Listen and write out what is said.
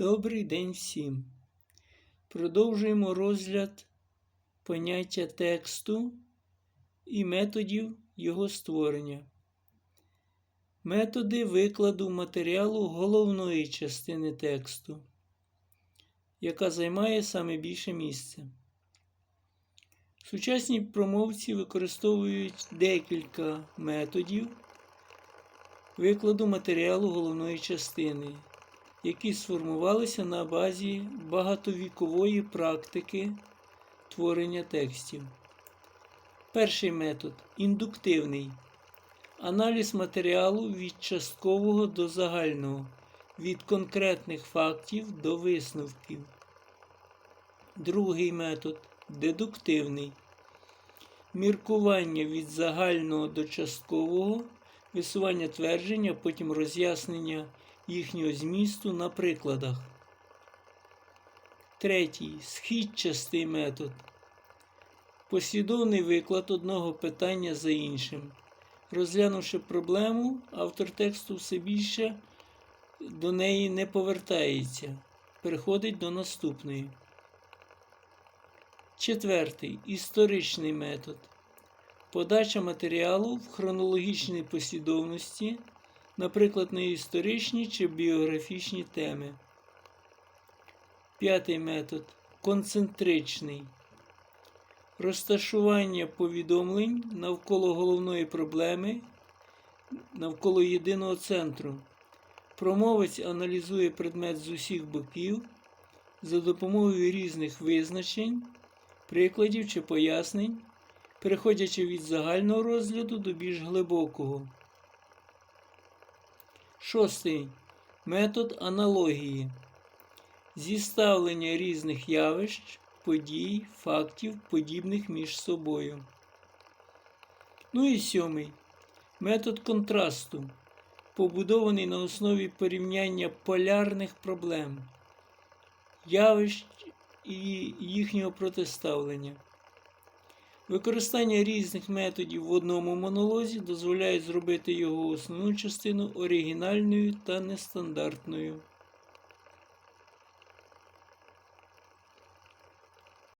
Добрий день всім. Продовжуємо розгляд поняття тексту і методів його створення. Методи викладу матеріалу головної частини тексту, яка займає саме більше місця. Сучасні промовці використовують декілька методів викладу матеріалу головної частини, які сформувалися на базі багатовікової практики творення текстів. Перший метод індуктивний. Аналіз матеріалу від часткового до загального, від конкретних фактів до висновків. Другий метод дедуктивний. Міркування від загального до часткового, висування твердження, потім роз'яснення їхнього змісту на прикладах. Третій східчастий метод. Послідовний виклад одного питання за іншим. Розглянувши проблему, автор тексту все більше до неї не повертається, переходить до наступної. Четвертий історичний метод. Подача матеріалу в хронологічній послідовності, наприклад, на історичні чи біографічні теми. П'ятий метод концентричний. Розташування повідомлень навколо головної проблеми, навколо єдиного центру. Промовець аналізує предмет з усіх боків за допомогою різних визначень, прикладів чи пояснень, переходячи від загального розгляду до більш глибокого. Шостий метод аналогії. Зіставлення різних явищ, подій, фактів, подібних між собою. Ну і сьомий метод контрасту, побудований на основі порівняння полярних проблем, явищ і їхнього протиставлення. Використання різних методів в одному монолозі дозволяє зробити його основну частину оригінальною та нестандартною.